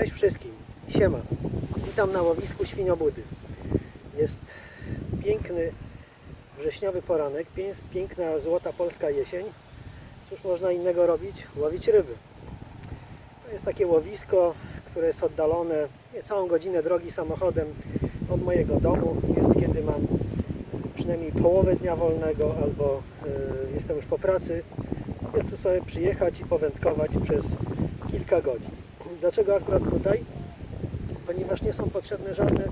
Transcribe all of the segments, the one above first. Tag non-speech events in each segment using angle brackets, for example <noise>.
Cześć wszystkim, siema. Witam na łowisku Świniobudy. Jest piękny wrześniowy poranek, pię- piękna złota polska jesień. Cóż można innego robić? Łowić ryby. To jest takie łowisko, które jest oddalone niecałą godzinę drogi samochodem od mojego domu, więc kiedy mam przynajmniej połowę dnia wolnego albo y, jestem już po pracy, mogę tu sobie przyjechać i powędkować przez kilka godzin. Dlaczego akurat tutaj? Ponieważ nie są potrzebne żadne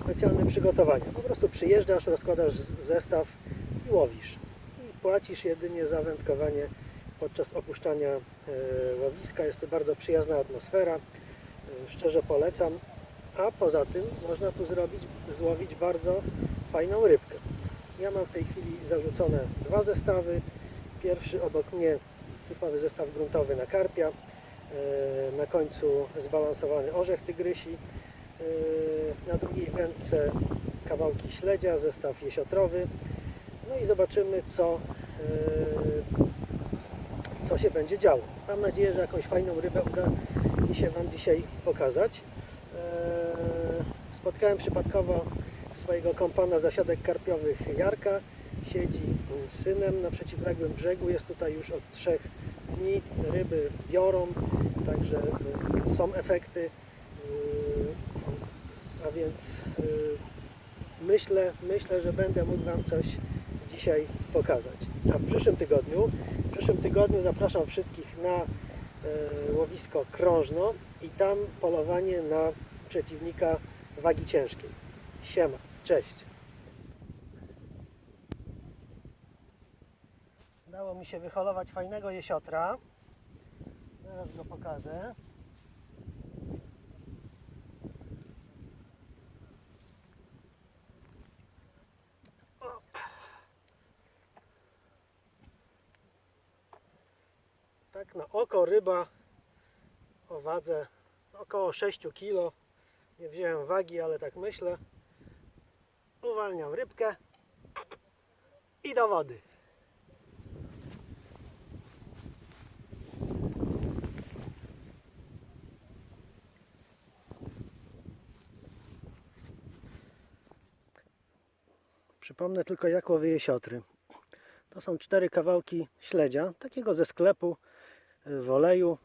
specjalne przygotowania. Po prostu przyjeżdżasz, rozkładasz zestaw i łowisz. I płacisz jedynie za wędkowanie podczas opuszczania e, łowiska. Jest to bardzo przyjazna atmosfera. E, szczerze polecam. A poza tym można tu zrobić, złowić bardzo fajną rybkę. Ja mam w tej chwili zarzucone dwa zestawy. Pierwszy obok mnie typowy zestaw gruntowy na karpia. E, Na końcu zbalansowany orzech tygrysi. E, Na drugiej wędce kawałki śledzia, zestaw jesiotrowy. No i zobaczymy co, e, co się będzie działo. Mam nadzieję, że jakąś fajną rybę uda mi się Wam dzisiaj pokazać. Spotkałem przypadkowo swojego kompana zasiadek karpiowych Jarka. Siedzi z synem na przeciwległym brzegu. Jest tutaj już od trzech dni. Ryby biorą, także y, są efekty. Y, A więc y, myślę, myślę, że będę mógł Wam coś dzisiaj pokazać. A w przyszłym tygodniu, w przyszłym tygodniu zapraszam wszystkich na łowisko Krążno i tam polowanie na przeciwnika wagi ciężkiej. Siema, cześć. Udało mi się wyholować fajnego jesiotra. Zaraz go pokażę. Tak na oko ryba o wadze około 6 kg. Nie wziąłem wagi, ale tak myślę. Uwalniam rybkę i do wody. Przypomnę tylko jak łowię jesiotry. To są cztery kawałki śledzia, takiego ze sklepu y, w oleju.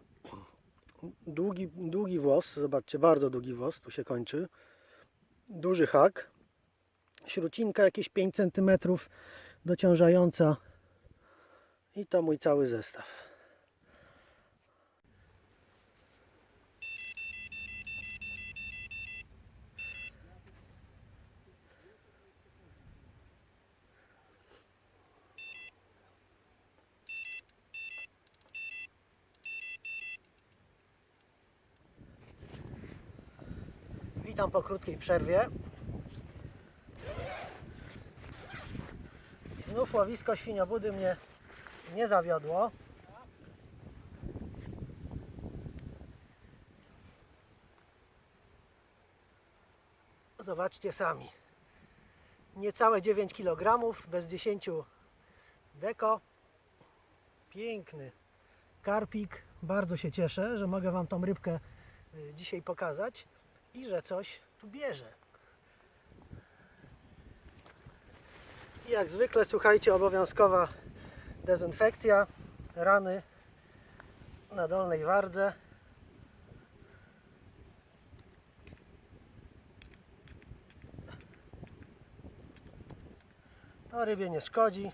Długi, długi włos, zobaczcie, bardzo długi włos, tu się kończy. Duży hak. Śrucinka jakieś 5 cm dociążająca. I to mój cały zestaw. Witam po krótkiej przerwie. Znów łowisko świniobudy mnie nie zawiodło. Zobaczcie sami. Niecałe 9 kg, bez 10 deko. Piękny karpik. Bardzo się cieszę, że mogę Wam tą rybkę y, dzisiaj pokazać i że coś tu bierze. I jak zwykle, słuchajcie, obowiązkowa dezynfekcja rany na dolnej wardze. To rybie nie szkodzi.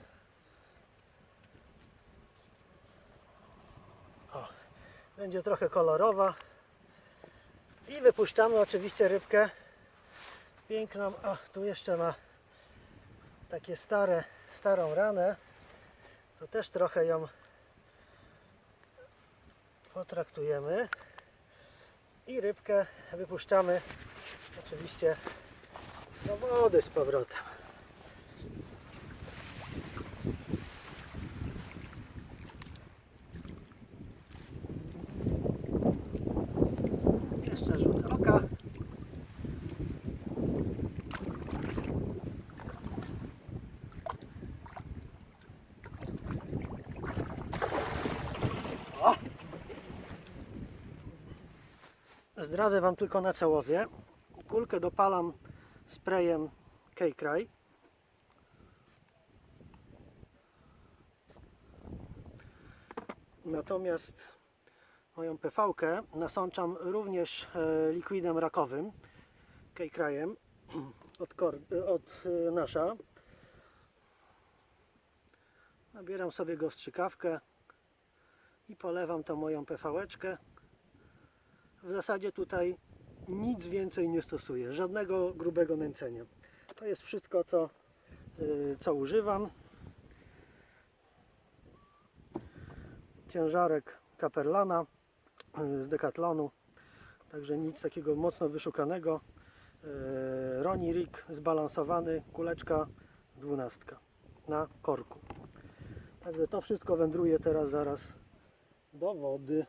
O, będzie trochę kolorowa. I wypuszczamy oczywiście rybkę piękną. O, tu jeszcze ma takie stare, starą ranę. To też trochę ją potraktujemy. I rybkę wypuszczamy oczywiście do wody z powrotem. Zdradzę Wam tylko na co łowię. Kulkę dopalam sprayem K-Cry. Natomiast moją PV-kę nasączam również e, likwidem rakowym, K-Cryem <clears throat> od, od e, nasza. Nabieram sobie go w strzykawkę i polewam tą moją PV-eczkę. W zasadzie tutaj nic więcej nie stosuję, żadnego grubego nęcenia. To jest wszystko, co, y, co używam. Ciężarek Caperlana y, z Decathlonu, także nic takiego mocno wyszukanego. Y, Roni Rig zbalansowany, kuleczka 12 na korku. Także to wszystko wędruje teraz zaraz do wody.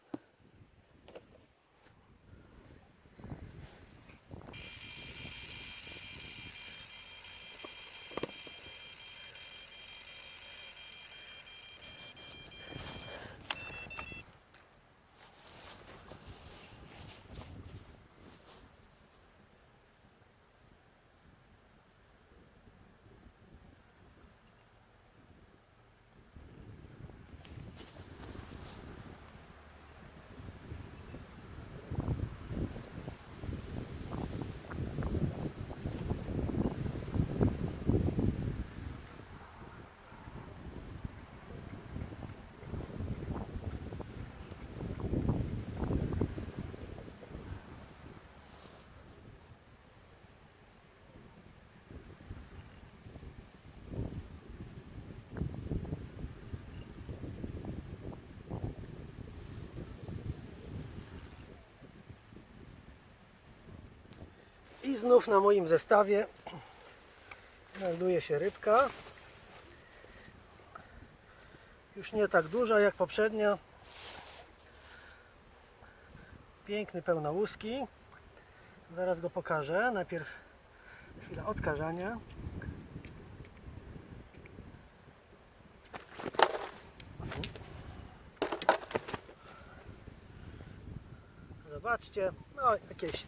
I znów na moim zestawie znajduje się rybka. Już nie tak duża jak poprzednia. Piękny pełnołuski. Zaraz go pokażę. Najpierw chwila odkażania. Zobaczcie, no jakieś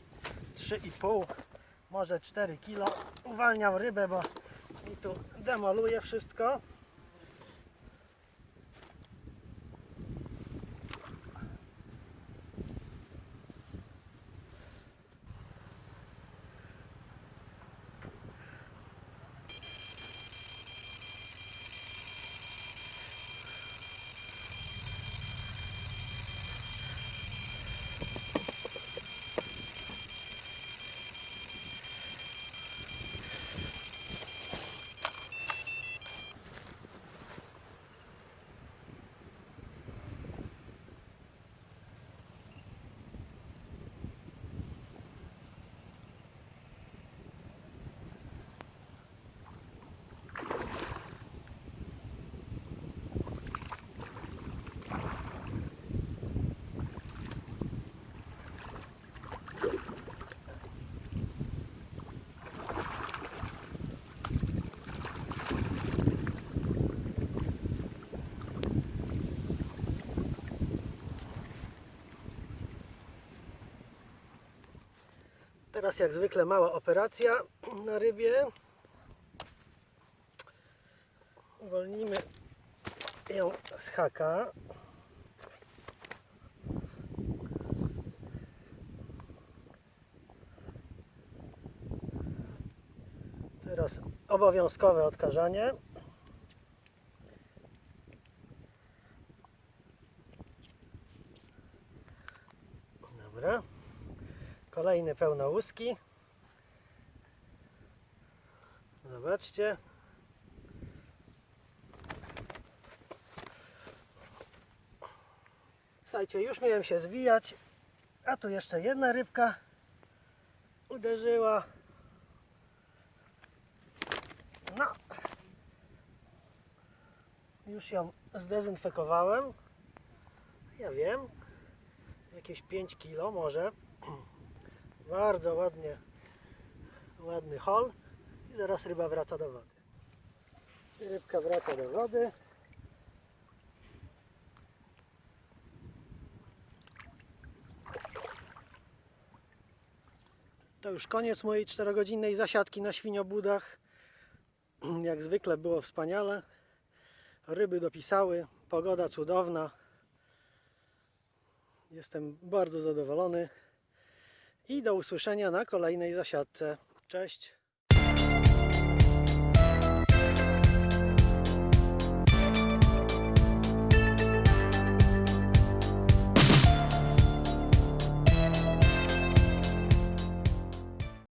3,5 może 4 kilo. Uwalniam rybę, bo mi tu demoluje wszystko Teraz jak zwykle mała operacja na rybie. Uwolnimy ją z haka. Teraz obowiązkowe odkażanie. Dobra. Kolejny pełnołuski. Zobaczcie. Słuchajcie, już miałem się zwijać, a tu jeszcze jedna rybka uderzyła. No. Już ją zdezynfekowałem. Ja wiem. Jakieś 5 kilo może. Bardzo ładnie, ładny hol i zaraz ryba wraca do wody. Rybka wraca do wody. To już koniec mojej 4-godzinnej zasiadki na świniobudach. Jak zwykle było wspaniale. Ryby dopisały, pogoda cudowna. Jestem bardzo zadowolony. I do usłyszenia na kolejnej zasiadce. Cześć.